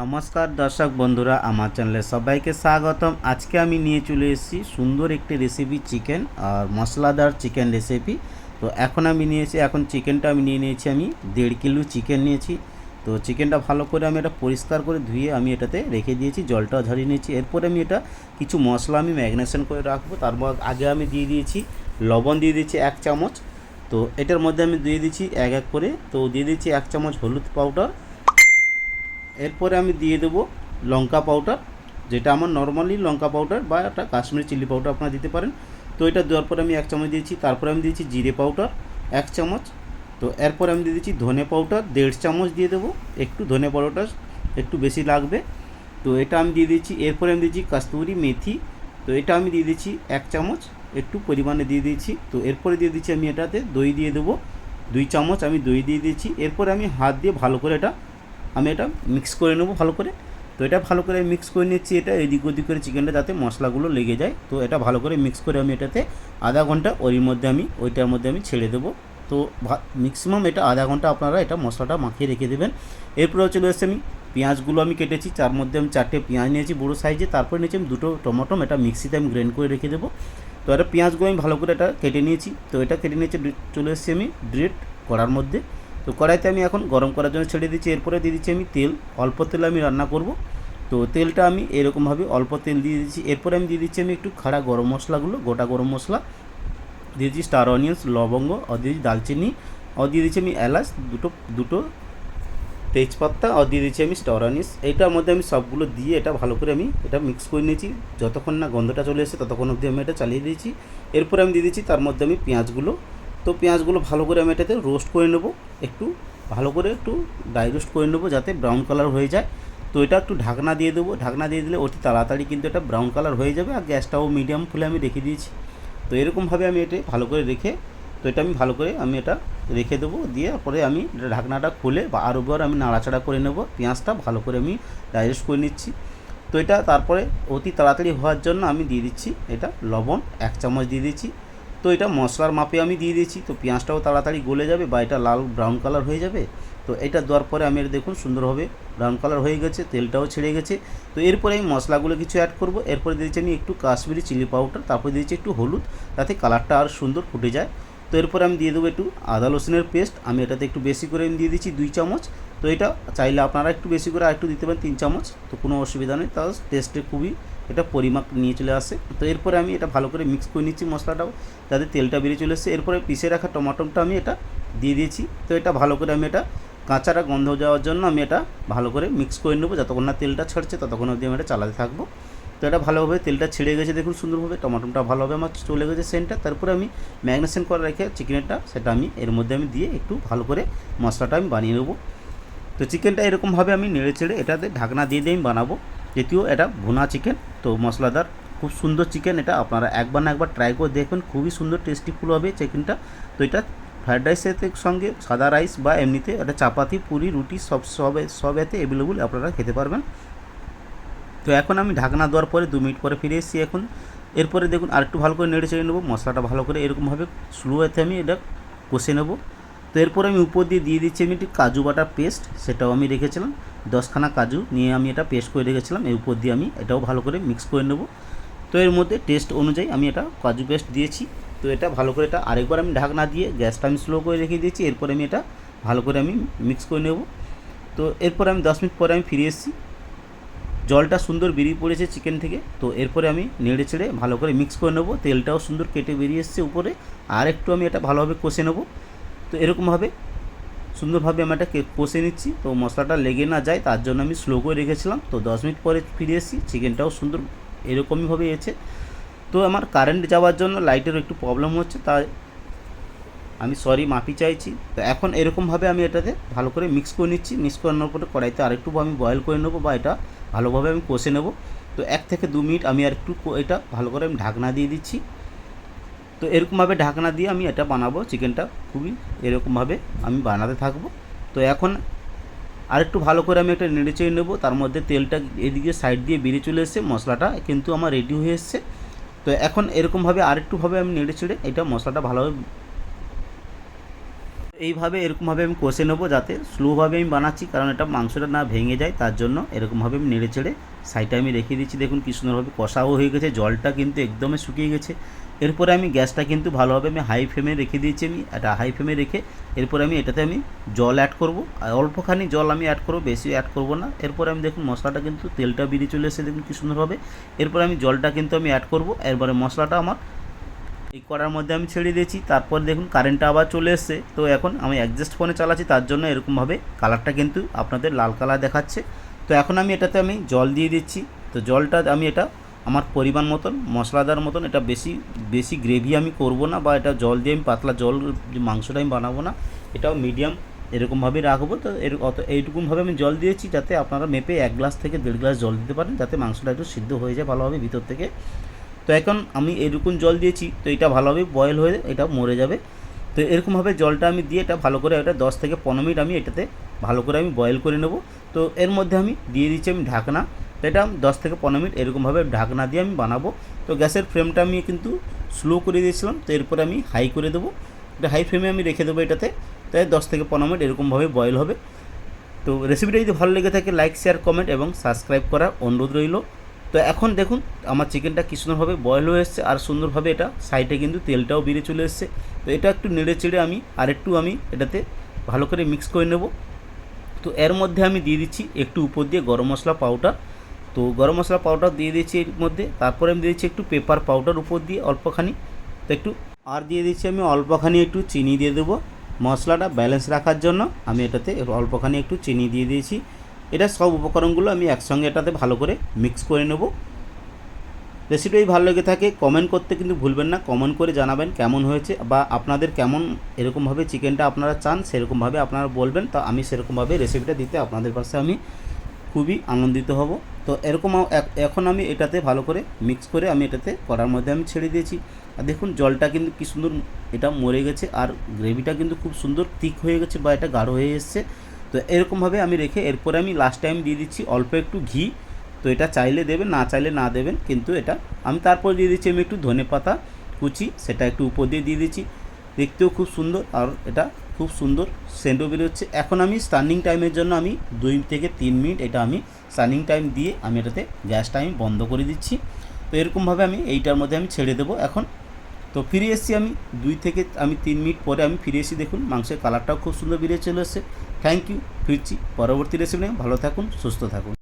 নমস্কার দর্শক বন্ধুরা, আমার চ্যানেলে সবাইকে স্বাগতম। আজকে আমি নিয়ে চলে এসেছি সুন্দর একটি রেসিপি চিকেন আর মশলাদার চিকেন রেসিপি তো এখন আমি নিয়েছি, এখন চিকেনটা আমি নিয়ে নিয়েছি, আমি দেড় কিলো চিকেন নিয়েছি। তো চিকেনটা ভালো করে আমি এটা পরিষ্কার করে ধুয়ে আমি এটাতে রেখে দিয়েছি, জলটাও ঝরিয়ে নিয়েছি। এরপরে আমি এটা কিছু মশলা আমি ম্যাগনেশন করে রাখব। তারপর আগে আমি দিয়ে দিয়েছি লবণ, দিয়ে দিয়েছি এক চামচ। তো এটার মধ্যে আমি দিয়ে দিচ্ছি এক এক করে। তো দিয়ে দিচ্ছি এক চামচ হলুদ পাউডার এরপরে আমি দিয়ে দেবো লঙ্কা পাউডার, যেটা আমার নর্মালি লঙ্কা পাউডার বা একটা কাশ্মীরি চিলি পাউডার আপনারা দিতে পারেন। তো এটা দেওয়ার পরে আমি এক চামচ দিয়েছি, তারপরে আমি দিয়েছি জিরে পাউডার, এক চামচ। তো এরপরে আমি দিয়ে দিচ্ছি ধনে পাউডার, দেড় চামচ দিয়ে দেবো, একটু ধনে পাউডারটা একটু বেশি লাগবে। তো এটা আমি দিয়ে দিচ্ছি এরপরে আমি দিয়েছি কাস্তুরি মেথি। তো এটা আমি দিয়ে দিচ্ছি এক চামচ, একটু পরিমাণে দিয়ে দিয়েছি। তো এরপরে দিয়ে দিচ্ছি আমি এটাতে দই দিয়ে দেবো, দুই চামচ আমি দই দিয়ে দিয়েছি। এরপরে আমি হাত দিয়ে ভালো করে এটা আমি এটা মিক্স করে নেব ভালো করে। তো এটা ভালো করে মিক্স করে নিচ্ছি এটা, এদিক ওদিক করে চিকেনটা যাতে মশলাগুলো লেগে যায়। তো এটা ভালো করে মিক্স করে আমি এটাতে আধা ঘণ্টা ওর মধ্যে আমি, ওইটার মধ্যে আমি ছেড়ে দেবো। তো ম্যাক্সিমাম এটা আধা ঘণ্টা আপনারা এটা মশলাটা মাখিয়ে রেখে দেবেন। এরপরে চলে এসেছে আমি পেঁয়াজগুলো আমি কেটেছি তার মধ্যে আমি চারটে পেঁয়াজ নিয়েছি বড়ো সাইজে, তারপরে নিয়েছি আমি দুটো টমেটো, এটা মিক্সিতে আমি গ্রাইন্ড করে রেখে দেবো। তো এটা পেঁয়াজগুলো আমি ভালো করে এটা কেটে নিয়েছি। তো এটা কেটে নিয়েছি, চলে এসেছি আমি ডিরেক্ট কড়ার মধ্যে। তো কড়াইতে আমি এখন গরম করার জন্য ছেড়ে দিচ্ছি। এরপরে দিয়ে দিচ্ছি আমি তেল। অল্প তেলে আমি রান্না করব। তো তেলটা আমি এরকমভাবে অল্প তেল দিয়ে দিচ্ছি। এরপরে আমি দিয়ে দিচ্ছি আমি একটু খাড়া গরম মশলাগুলো, গোটা গরম মশলা। দিয়ে দিচ্ছি স্টার অনিয়ন্স, লবঙ্গ, আর দিয়ে দিচ্ছি দালচিনি আর দিয়ে দিচ্ছি আমি এলাচ, দুটো দুটো তেজপাতা, আর দিয়ে দিচ্ছি আমি স্টার অনিয়ন্স। এইটার মধ্যে আমি সবগুলো দিয়ে এটা ভালো করে আমি এটা মিক্স করে নিয়েছি। যতক্ষণ না গন্ধটা চলে এসে ততক্ষণ অবধি আমি এটা চালিয়ে দিয়েছি। এরপরে আমি দিয়ে দিচ্ছি তার মধ্যে আমি পেঁয়াজগুলো। তো পেঁয়াজগুলো ভালো করে আমি এটাতে রোস্ট করে নেব। একটু ভালো করে একটু ড্রাই রোস্ট করে নেব যাতে ব্রাউন কালার হয়ে যায়। তো এটা একটু ঢাকনা দিয়ে দেবো। ঢাকনা দিয়ে দিলে অতি তাড়াতাড়ি কিন্তু এটা ব্রাউন কালার হয়ে যাবে আর গ্যাসটাও মিডিয়াম ফুলে আমি রেখে দিয়েছি। তো এরকমভাবে আমি এটা ভালো করে রেখে, তো এটা আমি ভালো করে আমি এটা রেখে দেবো। দিয়ে পরে আমি ঢাকনাটা খুলে বা আরও বার আমি নাড়াচাড়া করে নেব। পেঁয়াজটা ভালো করে আমি ডাইজেস্ট করে নিচ্ছি। তো এটা তারপরে অতি তাড়াতাড়ি হওয়ার জন্য আমি দিয়ে দিচ্ছি এটা লবণ, এক চামচ দিয়ে দিচ্ছি। তো এটা মশলার মাপে আমি দিয়ে দিয়েছি, তো পেঁয়াজটাও তাড়াতাড়ি গলে যাবে বা এটা লাল ব্রাউন কালার হয়ে যাবে। তো এটা দেওয়ার পরে আমি দেখুন সুন্দরভাবে ব্রাউন কালার হয়ে গেছে, তেলটাও ছেড়ে গেছে। তো এরপরে আমি মশলাগুলো কিছু অ্যাড করব। এরপরে দিয়েছি আমি একটু কাশ্মীরি চিলি পাউডার তারপরে দিয়েছি একটু হলুদ, তাতে কালারটা আর সুন্দর ফুটে যায়। তো এরপরে আমি দিয়ে দেবো একটু আদা রসুনের পেস্ট আমি এটাতে একটু বেশি করে আমি দিয়ে দিচ্ছি দুই চামচ। তো এটা চাইলে আপনারা একটু বেশি করে আর একটু দিতে পারেন, তিন চামচ। তো কোনো অসুবিধা নেই তাও টেস্টে খুবই এটা পরিমাপ নিয়ে চলে আসে। তো এরপরে আমি এটা ভালো করে মিক্স করে নিচ্ছি মশলাটাও, যাতে তেলটা বেরিয়ে চলে এসছে। এরপরে পিষে রাখা টমাটোটা আমি এটা দিয়ে দিয়েছি। তো এটা ভালো করে আমি এটা কাঁচাটা গন্ধ যাওয়ার জন্য আমি এটা ভালো করে মিক্স করে নেব। যতক্ষণ না তেলটা ছাড়ছে ততক্ষণ অবধি আমি এটা চালাতে থাকব। তো এটা ভালোভাবে তেলটা ছেড়ে গেছে, দেখুন সুন্দরভাবে। টমাটোটা ভালোভাবে আমার চলে গেছে সেন্টটা তারপরে আমি ম্যাগনেশন করে রেখে চিকেনটা সেটা আমি এর মধ্যে আমি দিয়ে একটু ভালো করে মশলাটা আমি বানিয়ে নেব। তো চিকেনটা এরকমভাবে আমি নেড়ে ছেড়ে এটাতে ঢাকনা দিয়ে দিয়ে আমি বানাবো। যদিও এটা ভুনা চিকেন তো মশলাদার খুব সুন্দর চিকেন এটা, আপনারা একবার না একবার ট্রাই করে দেখবেন, খুবই সুন্দর টেস্টিফুল হবে চিকেনটা তো এটা ফ্রায়েড রাইসের সঙ্গে সাদা রাইস বা এমনিতে এটা চাপাতি পুরি রুটি সব সব সব এতে অ্যাভেলেবল আপনারা খেতে পারবেন। তো এখন আমি ঢাকনা দেওয়ার পরে দু মিনিট পরে ফিরে এসেছি এখন। এরপরে দেখুন আরেকটু ভালো করে নেড়ে চেড়ে নেব, মশলাটা ভালো করে এরকমভাবে স্লো এতে আমি এটা কষে নেব। তো এরপর আমি উপর দিয়ে দিয়ে দিচ্ছি আমি একটি কাজু বাটার পেস্ট সেটাও আমি রেখেছিলাম। দশখানা কাজু নিয়ে আমি এটা পেস্ট করে রেখেছিলাম। এর উপর দিয়ে আমি এটাও ভালো করে মিক্স করে নেব। তো এর মধ্যে টেস্ট অনুযায়ী আমি এটা কাজু পেস্ট দিয়েছি। তো এটা ভালো করে এটা আরেকবার আমি ঢাকনা দিয়ে গ্যাসটা আমি স্লো করে রেখে দিয়েছি। এরপরে আমি এটা ভালো করে আমি মিক্স করে নেব। তো এরপরে আমি দশ মিনিট পরে আমি ফিরে এসেছি। জলটা সুন্দর বেরিয়ে পড়েছে চিকেন থেকে। তো এরপরে আমি নেড়ে ছেড়ে ভালো করে মিক্স করে নেব। তেলটাও সুন্দর কেটে বেরিয়ে এসছে উপরে। আর একটু আমি এটা ভালোভাবে কষে নেব। তো এরকমভাবে সুন্দরভাবে আমি এটা কষে নিচ্ছি। তো মশলাটা লেগে না যায়, তার জন্য আমি স্লো করে রেখেছিলাম। তো দশ মিনিট পরে ফিরে এসেছি চিকেনটাও সুন্দর এরকমইভাবে এসেছে। তো আমার কারেন্ট যাওয়ার জন্য লাইটের একটু প্রবলেম হচ্ছে, তাই আমি সরি মাফি চাইছি। তো এখন এরকমভাবে আমি এটাতে ভালো করে মিক্স করে নিচ্ছি। মিক্স করানোর পরে কড়াইতে আরেকটু আমি বয়েল করে নেব বা এটা ভালোভাবে আমি কষে নেব। তো এক থেকে দু মিনিট আমি আর একটু এটা ভালো করে আমি ঢাকনা দিয়ে দিচ্ছি। তো এরকমভাবে ঢাকনা দিয়ে আমি এটা বানাবো, চিকেনটা খুবই এরকমভাবে আমি বানাতে থাকব। তো এখন আরেকটু ভালো করে আমি একটা নেড়ে চেড়ে নেব, তার মধ্যে তেলটা এদিকে সাইড দিয়ে বেরিয়ে চলে এসছে, মশলাটা কিন্তু আমার রেডি হয়ে এসছে। তো এখন এরকমভাবে আরেকটুভাবে আমি নেড়ে চেড়ে এটা মশলাটা ভালোভাবে এইভাবে এরকমভাবে আমি কষে নেব যাতে স্লোভাবে আমি বানাচ্ছি, কারণ এটা মাংসটা না ভেঙে যায়, তার জন্য এরকমভাবে আমি নেড়ে চেড়ে সাইডে আমি রেখে দিচ্ছি। দেখুন কি সুন্দরভাবে কষাও হয়ে গেছে, জলটা কিন্তু একদমই শুকিয়ে গেছে। এরপরে আমি গ্যাসটা কিন্তু ভালোভাবে আমি হাই ফ্লেমে রেখে দিয়েছি আমি, এটা হাই ফ্লেমে রেখে এরপরে আমি এটাতে আমি জল অ্যাড করব। আর অল্পখানি জল আমি অ্যাড করব, বেশি অ্যাড করব না। এরপরে আমি দেখুন মশলাটা কিন্তু তেলটা বেরিয়ে চলে এসেছে, দেখুন কি সুন্দরভাবে এরপরে আমি জলটা কিন্তু আমি অ্যাড করব। এরপরে মশলাটা আমার এই কড়ার মধ্যে আমি ছেড়ে দিয়েছি। তারপর দেখুন কারেন্টটা আবার চলে এসছে। তো এখন আমি অ্যাডজাস্ট ফোনে চালাচ্ছি, তার জন্য এরকমভাবে কালারটা কিন্তু আপনাদের লাল কালার দেখাচ্ছে। তো এখন আমি এটাতে আমি জল দিয়ে দিচ্ছি। তো জলটা আমি এটা আমার পরিমাণ মতন, মশলাদার মতন, এটা বেশি বেশি গ্রেভি আমি করব না বা এটা জল দিয়ে আমি পাতলা জল মাংসটা আমি বানাবো না, এটাও মিডিয়াম এরকমভাবে রাখব। তো এর অত, এইটুকুনভাবে আমি জল দিয়েছি যাতে আপনারা মেপে এক গ্লাস থেকে দেড় গ্লাস জল দিতে পারেন, যাতে মাংসটা একটু সিদ্ধ হয়ে যায় ভালোভাবে ভিতর থেকে। তো এখন আমি এরকম জল দিয়েছি, তো এটা ভালোভাবে বয়েল হয়ে, এটা মরে যাবে। তো এরকমভাবে জলটা আমি দিয়ে এটা ভালো করে এটা দশ থেকে পনেরো মিনিট আমি এটাতে ভালো করে আমি বয়েল করে নেব। তো এর মধ্যে আমি দিয়ে দিচ্ছি আমি ঢাকনা। এটা দশ থেকে পনেরো মিনিট এরকমভাবে ঢাকনা দিয়ে আমি বানাবো। তো গ্যাসের ফ্লেমটা আমি কিন্তু স্লো করে দিয়েছিলাম, তো এরপরে আমি হাই করে দেবো। এটা হাই ফ্লেমে আমি রেখে দেবো এটাতে তাই দশ থেকে পনেরো মিনিট এরকমভাবে বয়েল হবে। তো রেসিপিটা যদি ভালো লেগে থাকে লাইক শেয়ার কমেন্ট এবং সাবস্ক্রাইব করার অনুরোধ রইল। তো এখন দেখুন, আমার চিকেনটা কি সুন্দরভাবে বয়েল হয়ে এসছে আর সুন্দরভাবে এটা সাইডে কিন্তু তেলটাও বেরিয়ে চলে এসছে। তো এটা একটু নেড়ে চেড়ে আমি আরেকটু আমি এটাতে ভালো করে মিক্স করে নেব। তো এর মধ্যে আমি দিয়ে দিচ্ছি একটু উপর দিয়ে গরম মশলা পাউডার তো গরম মশলা পাউডার দিয়ে দিয়েছি এর মধ্যে, তারপরে আমি দিয়েছি একটু পেপার পাউডার উপর দিয়ে অল্পখানি। তো একটু আর দিয়ে দিচ্ছি আমি অল্পখানি একটু চিনি দিয়ে দেবো। মশলাটা ব্যালেন্স রাখার জন্য আমি এটাতে অল্পখানি একটু চিনি দিয়ে দিয়েছি। এটা সব উপকরণগুলো আমি একসঙ্গে এটাতে ভালো করে মিক্স করে নেব। রেসিপিটাই ভালো লেগে থাকে কমেন্ট করতে কিন্তু ভুলবেন না। কমেন্ট করে জানাবেন কেমন হয়েছে বা আপনাদের কেমন এরকমভাবে চিকেনটা আপনারা চান, সেরকমভাবে আপনারা বলবেন। তো আমি সেরকমভাবে রেসিপিটা দিতে আপনাদের পাশে আমি খুবই আনন্দিত হব। তো এরকম এখন আমি এটাতে ভালো করে মিক্স করে আমি এটাতে কড়ার মধ্যে আমি ছেড়ে দিয়েছি। আর দেখুন, জলটা কিন্তু কি সুন্দর, এটা মরে গেছে আর গ্রেভিটা কিন্তু খুব সুন্দর থিক হয়ে গেছে বা এটা গাঢ় হয়ে এসছে। তো এরকমভাবে আমি রেখে এরপরে আমি লাস্ট টাইম দিয়ে দিচ্ছি অল্প একটু ঘি। তো এটা চাইলে দেবেন, না চাইলে না দেবেন, কিন্তু এটা আমি তারপর দিয়ে দিচ্ছি আমি একটু ধনে পাতা কুচি, সেটা একটু উপর দিয়ে দিয়ে দিচ্ছি। দেখতেও খুব সুন্দর আর এটা খুব সুন্দর সেন্টও বেরোচ্ছে। এখন আমি স্টার্নিং টাইমের জন্য আমি দুই থেকে তিন মিনিট এটা আমি স্টার্নিং টাইম দিয়ে আমি এটাতে গ্যাসটা আমি বন্ধ করে দিচ্ছি। তো এরকমভাবে আমি এইটার মধ্যে আমি ছেড়ে দেবো এখন। তো ফিরে এসেছি আমি দুই থেকে, আমি তিন মিনিট পরে আমি ফিরে এসেছি দেখুন, মাংসের কালারটাও খুব সুন্দর বেরিয়ে চলে এসেছে। থ্যাংক ইউ ফিরছি পরবর্তী রেসিপি ভালো থাকুন, সুস্থ থাকুন।